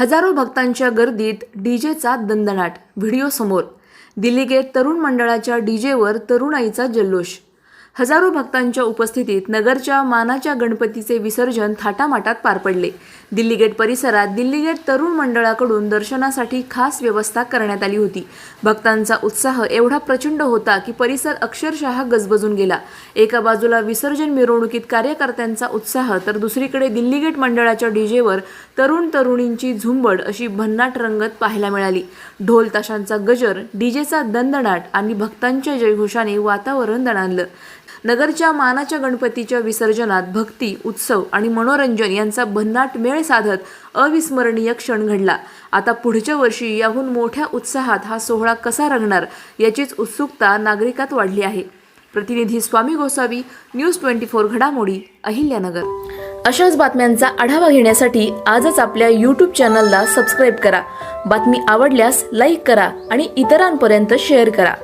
हजारो भक्तांच्या गर्दीत डीजेचा दणदणाट. व्हिडिओ समोर. दिल्ली गेट तरुण मंडळाच्या डीजेवर तरुणाईचा जल्लोष. हजारो भक्तांच्या उपस्थितीत नगरच्या मानाच्या गणपतीचे विसर्जन थाटामाटात पार पडले. दिल्ली गेट परिसरात दिल्ली गेट तरुण मंडळाकडून दर्शनासाठी खास व्यवस्था करण्यात आली होती. भक्तांचा उत्साह एवढा प्रचंड होता की परिसर अक्षरशः गजबजून गेला. एका बाजूला विसर्जन मिरवणुकीत कार्यकर्त्यांचा उत्साह तर दुसरीकडे दिल्ली गेट मंडळाच्या डीजेवर तरुण तरुणींची झुंबड अशी भन्नाट रंगत पाहायला मिळाली. ढोल ताशांचा गजर डीजेचा दणदणाट आणि भक्तांच्या जयघोषाने वातावरण दणाणलं. नगरच्या मानाच्या गणपतीच्या विसर्जनात भक्ती उत्सव आणि मनोरंजन यांचा भन्नाट मेळ साधत अविस्मरणीय क्षण घडला. आता पुढच्या वर्षी याहून मोठ्या उत्साहात हा सोहळा कसा रंगणार याचीच उत्सुकता नागरिकात वाढली आहे. प्रतिनिधी Swami Gosavi news twenty four घडामोडी अहिल्यानगर. अशाच बातम्यांचा आढावा घेण्यासाठी आजच आपल्या यूट्यूब चॅनलला सबस्क्राईब करा. बातमी आवडल्यास लाईक करा आणि इतरांपर्यंत शेअर करा.